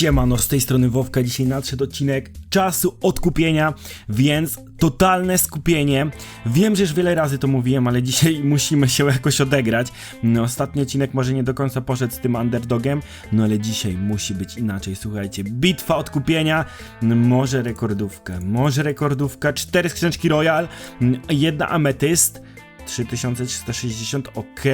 Siemano, z tej strony Wowka. Dzisiaj nadszedł odcinek czasu odkupienia, więc totalne skupienie. Wiem, że już wiele razy to mówiłem, ale dzisiaj musimy się jakoś odegrać. No, ostatni odcinek może nie do końca poszedł z tym underdogiem, no ale dzisiaj musi być inaczej. Słuchajcie, bitwa odkupienia, może rekordówka, może rekordówka, cztery skrzyneczki Royal, mm, jedna ametyst. 3360, ok.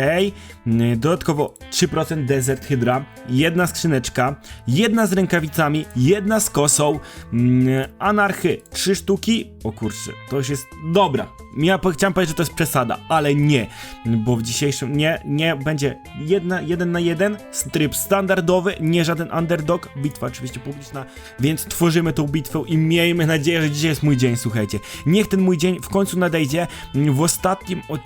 Mm, Dodatkowo 3% Desert Hydra, jedna skrzyneczka, jedna z rękawicami, jedna z kosą, mm, anarchy 3 sztuki. O kurczę, to już jest dobra. Ja chciałem powiedzieć, że to jest przesada, ale nie, bo w dzisiejszym nie, nie będzie jedna, jeden na jeden, tryb standardowy, nie żaden underdog, bitwa oczywiście publiczna, więc tworzymy tą bitwę i miejmy nadzieję, że dzisiaj jest mój dzień, słuchajcie. Niech ten mój dzień w końcu nadejdzie. W ostatnim odcinku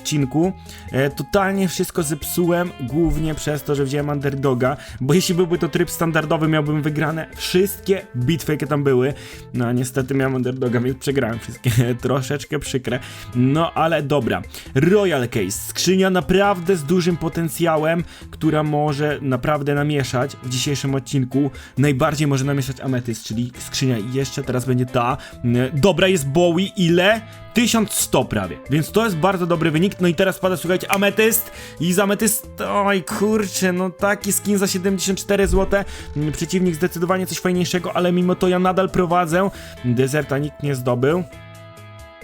e, totalnie wszystko zepsułem, głównie przez to, że wziąłem underdoga, bo jeśli byłby to tryb standardowy, miałbym wygrane wszystkie bitwy, jakie tam były. No a niestety miałem underdoga, więc przegrałem wszystkie. Troszeczkę przykre. No ale dobra. Royal Case. Skrzynia naprawdę z dużym potencjałem, która może naprawdę namieszać w dzisiejszym odcinku. Najbardziej może namieszać Amethyst, czyli skrzynia jeszcze teraz będzie ta. Mm, Dobra jest Bowie. Ile? 1100 prawie, więc to jest bardzo dobry wynik. No i teraz pada, słuchajcie, ametyst i z ametyst, oj kurczę, no taki skin za 74 zł. Mm, Przeciwnik zdecydowanie coś fajniejszego, ale mimo to ja nadal prowadzę. Dezerta nikt nie zdobył.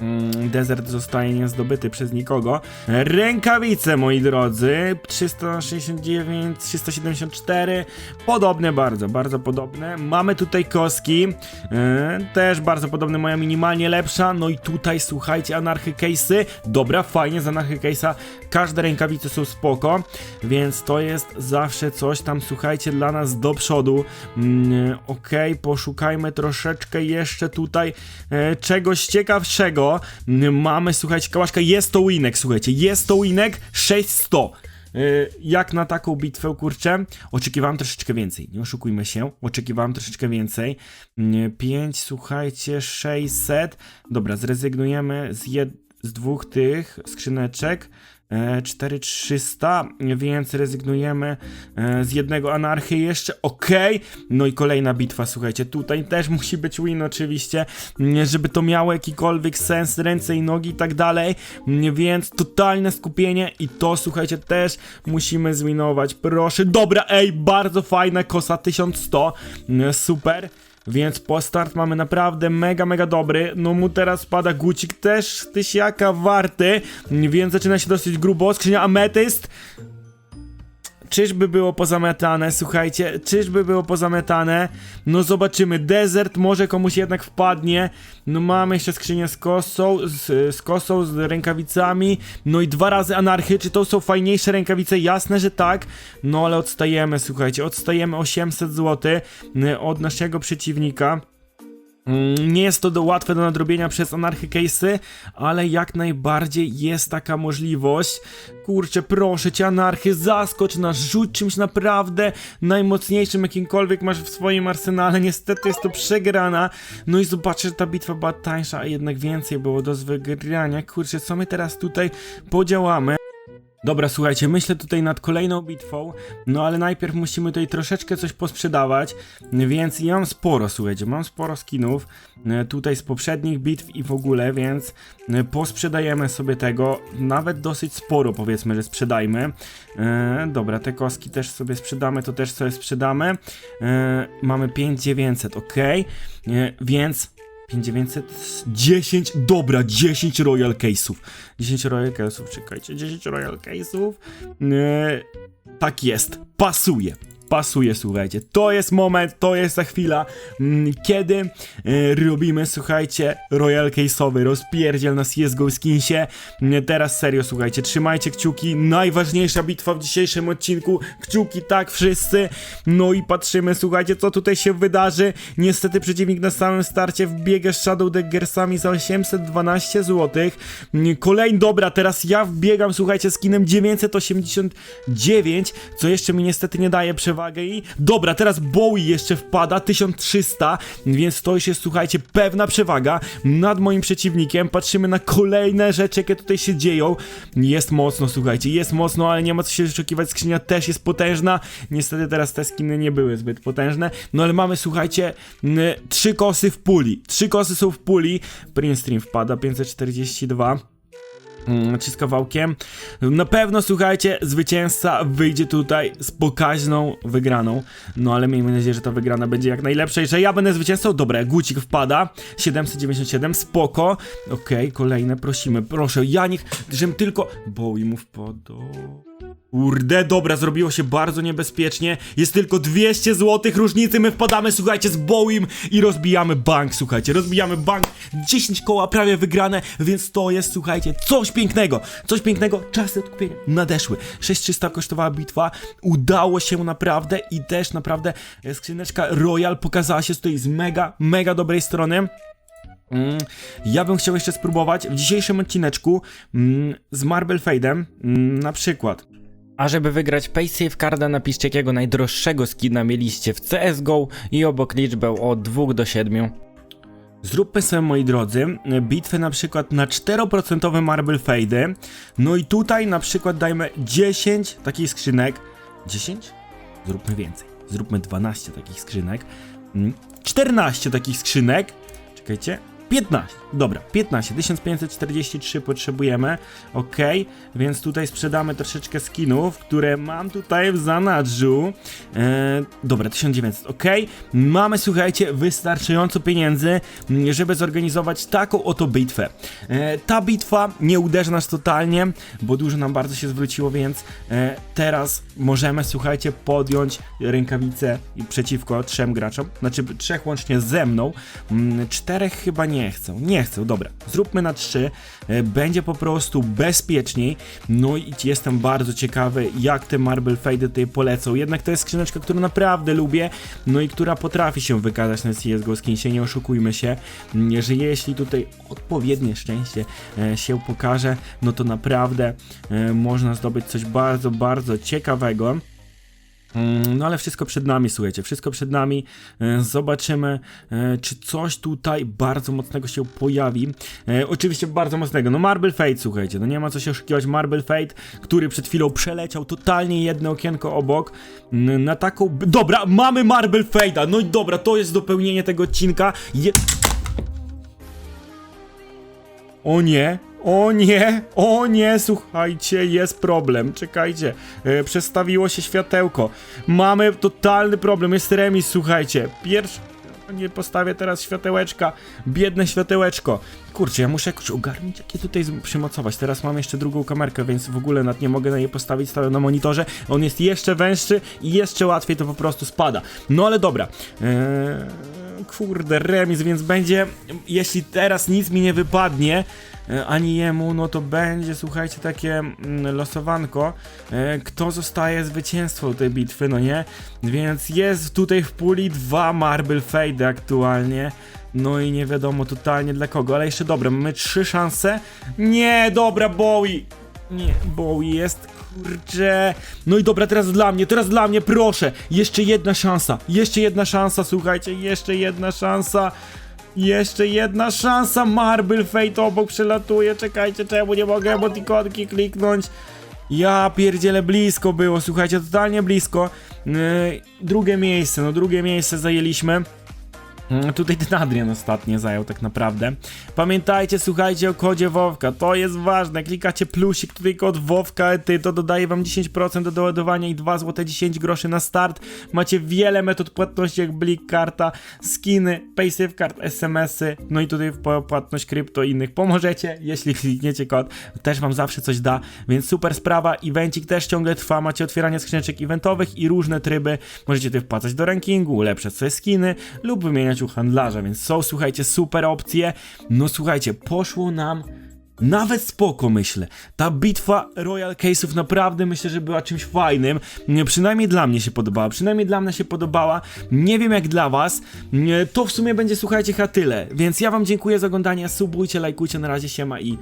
Mm, Desert zostaje niezdobyty przez nikogo. Rękawice, moi drodzy. 369, 374. Podobne bardzo, bardzo podobne. Mamy tutaj koski. e, też bardzo podobne, moja minimalnie lepsza. No i tutaj, słuchajcie, anarchy case'y. Dobra, fajnie, z anarchy case'a każde rękawice są spoko, więc to jest zawsze coś tam, słuchajcie, dla nas do przodu. Mm, Okej, poszukajmy troszeczkę jeszcze tutaj e, czegoś ciekawszego. Mm, Mamy, słuchajcie, kałaszka, jest to winek, słuchajcie, jest to winek 600. E, Jak na taką bitwę, kurczę, oczekiwałem troszeczkę więcej, nie oszukujmy się, oczekiwałem troszeczkę więcej. 5, słuchajcie, 600. Dobra, zrezygnujemy z, jed- z dwóch tych skrzyneczek. E, 4300, więc rezygnujemy e, z jednego anarchy. Jeszcze, okej, no i kolejna bitwa, słuchajcie, tutaj też musi być win oczywiście, żeby to miało jakikolwiek sens, ręce i nogi i tak dalej, więc totalne skupienie i to, słuchajcie, też musimy zwinować, proszę, dobra, ej, bardzo fajna kosa 1100, m, super, więc po start mamy naprawdę mega, mega dobry. No mu teraz spada gucik też tysiaka warty, więc zaczyna się dosyć grubo. Skrzynia ametyst. Czyżby było pozamiatane, słuchajcie, czyżby było pozamiatane? No zobaczymy, desert może komuś jednak wpadnie. No mamy jeszcze skrzynię z kosą, z, z kosą, z rękawicami. No i dwa razy anarchy, czy to są fajniejsze rękawice? Jasne, że tak. No ale odstajemy, słuchajcie, odstajemy 800 zł y, od naszego przeciwnika. Mm, Nie jest to do, łatwe do nadrobienia przez anarchy case'y, ale jak najbardziej jest taka możliwość. Kurczę, proszę cię, anarchy, zaskocz nas, rzuć czymś naprawdę najmocniejszym, jakimkolwiek masz w swoim arsenale. Niestety jest to przegrana. No i zobaczę, że ta bitwa była tańsza, a jednak więcej było do wygrania. Kurczę, co my teraz tutaj podziałamy? Dobra, słuchajcie, myślę tutaj nad kolejną bitwą, no ale najpierw musimy tutaj troszeczkę coś posprzedawać, więc ja mam sporo, słuchajcie, mam sporo skinów e, tutaj z poprzednich bitw i w ogóle, więc e, posprzedajemy sobie tego, nawet dosyć sporo powiedzmy, że sprzedajmy. E, dobra, te koski też sobie sprzedamy, to też sobie sprzedamy. E, mamy 5900, ok, e, więc 5910, dobra, 10 Royal Case'ów. 10 Royal Case'ów, czekajcie, 10 Royal Case'ów. E, tak jest, pasuje. Pasuje, słuchajcie. To jest moment, to jest ta chwila, mm, kiedy e, robimy, słuchajcie, Royal Case'owy. Rozpierdziel nas jest go skinsie. Mm, Teraz serio, słuchajcie, trzymajcie kciuki. Najważniejsza bitwa w dzisiejszym odcinku. Kciuki, tak, wszyscy. No i patrzymy, słuchajcie, co tutaj się wydarzy. Niestety przeciwnik na samym starcie wbiega z Shadow Daggersami za 812 zł. Kolejny, dobra, teraz ja wbiegam, słuchajcie, skinem 989, co jeszcze mi niestety nie daje przewagi przewagę i... Dobra, teraz Bowie jeszcze wpada, 1300, więc to już jest, słuchajcie, pewna przewaga nad moim przeciwnikiem. Patrzymy na kolejne rzeczy, jakie tutaj się dzieją. Jest mocno, słuchajcie, jest mocno, ale nie ma co się oczekiwać, skrzynia też jest potężna. Niestety teraz te skiny nie były zbyt potężne, no ale mamy, słuchajcie, trzy kosy w puli. Trzy kosy są w puli. Prince Stream wpada, 542. Mm, z kawałkiem? Na pewno, słuchajcie, zwycięzca wyjdzie tutaj z pokaźną wygraną. No ale miejmy nadzieję, że ta wygrana będzie jak najlepsza i że ja będę zwycięzcą. Dobra, gucik wpada. 797, spoko. Okej, kolejne, prosimy, proszę. Ja niech, żebym tylko... Bowie mu wpadł. Kurde, dobra, zrobiło się bardzo niebezpiecznie. Jest tylko 200 zł różnicy. My wpadamy, słuchajcie, z Bowiem i rozbijamy bank, słuchajcie. Rozbijamy bank. 10 koła prawie wygrane, więc to jest, słuchajcie, coś pięknego. Coś pięknego. Czasy odkupienia nadeszły. 6300 kosztowała bitwa. Udało się naprawdę i też naprawdę e, skrzyneczka Royal pokazała się tutaj z mega, mega dobrej strony. Mm, ja bym chciał jeszcze spróbować w dzisiejszym odcineczku mm, z Marble Fade'em mm, na przykład A żeby wygrać Paysafe Carda napiszcie jakiego najdroższego skina mieliście w CSGO i obok liczbę od 2 do 7. Zróbmy sobie, moi drodzy, bitwę na przykład na 4% Marble Fade. No i tutaj na przykład dajmy 10 takich skrzynek. 10? Zróbmy więcej. Zróbmy 12 takich skrzynek. Mm, 14 takich skrzynek. Czekajcie. 15. Dobra, 15. 1543 potrzebujemy. Ok, więc tutaj sprzedamy troszeczkę skinów, które mam tutaj w zanadrzu. E, dobra, 1900. Ok, mamy, słuchajcie, wystarczająco pieniędzy, m, żeby zorganizować taką oto bitwę. E, ta bitwa nie uderzy nas totalnie, bo dużo nam bardzo się zwróciło, więc e, teraz możemy, słuchajcie, podjąć rękawice przeciwko trzem graczom. Znaczy, trzech łącznie ze mną. Mm, Czterech chyba nie chcą. Nie chcą, dobra. Zróbmy na trzy. E, Będzie po prostu bezpieczniej. No i jestem bardzo ciekawy, jak te Marble Fade tutaj polecą. Jednak to jest skrzyneczka, którą naprawdę lubię, no i która potrafi się wykazać na CSGO Skinsie, nie oszukujmy się, mm, że jeśli tutaj odpowiednie szczęście e, się pokaże, no to naprawdę e, można zdobyć coś bardzo, bardzo ciekawego. Mm, No ale wszystko przed nami, słuchajcie, wszystko przed nami. E, Zobaczymy, e, czy coś tutaj bardzo mocnego się pojawi. E, Oczywiście bardzo mocnego. No Marble Fate, słuchajcie, no nie ma co się oszukiwać. Marble Fate, który przed chwilą przeleciał totalnie jedno okienko obok. mm, Na taką... Dobra, mamy Marble Fate'a. No i dobra, to jest dopełnienie tego odcinka. Je... O nie, o nie, o nie, słuchajcie, jest problem. Czekajcie, e, przestawiło się światełko. Mamy totalny problem, jest remis, słuchajcie. Pierwszy. Nie postawię teraz światełeczka. Biedne światełeczko. Kurczę, ja muszę jakoś ogarnąć, jak je tutaj przymocować. Teraz mam jeszcze drugą kamerkę, więc w ogóle nad nie mogę na nie postawić. Stawiam na monitorze. On jest jeszcze węższy i jeszcze łatwiej to po prostu spada. No ale dobra. Eee, kurde, remis, więc będzie. Jeśli teraz nic mi nie wypadnie, e, ani jemu, no to będzie, słuchajcie, takie mm, losowanko, e, kto zostaje zwycięzcą tej bitwy, no nie? Więc jest tutaj w puli dwa Marble Fade aktualnie. No i nie wiadomo totalnie dla kogo, ale jeszcze dobra, mamy trzy szanse. Nie, dobra, Bowie! Nie, Bowie jest, kurczę. No i dobra, teraz dla mnie, teraz dla mnie, proszę. Jeszcze jedna szansa, jeszcze jedna szansa, słuchajcie, jeszcze jedna szansa. Jeszcze jedna szansa, Marble Fate obok przelatuje, czekajcie, czemu nie mogę emotikonki kliknąć? Ja pierdzielę blisko było, słuchajcie, totalnie blisko. Yy, drugie miejsce, no drugie miejsce zajęliśmy. Mm, Tutaj ten Adrian ostatnio zajął tak naprawdę. Pamiętajcie, słuchajcie o kodzie Wowka, to jest ważne. Klikacie plusik, tutaj kod Wowka, ty, to dodaje wam 10% do doładowania i 2 zł 10 groszy na start. Macie wiele metod płatności jak Blik Karta, skiny, Paysafe Card, SMS-y, no i tutaj płatność krypto i innych. Pomożecie, jeśli klikniecie kod, też wam zawsze coś da, więc super sprawa. Evencik też ciągle trwa, macie otwieranie skrzyneczek eventowych i różne tryby. Możecie tutaj wpłacać do rankingu, ulepszać sobie skiny lub wymieniać u handlarza, więc są, słuchajcie, super opcje. No słuchajcie, poszło nam nawet spoko, myślę. Ta bitwa Royal Case'ów naprawdę myślę, że była czymś fajnym. Nie, Przynajmniej dla mnie się podobała. Przynajmniej dla mnie się podobała. Nie wiem jak dla was. To w sumie będzie, słuchajcie, chyba tyle. Więc ja wam dziękuję za oglądanie. Subujcie, lajkujcie. Na razie siema i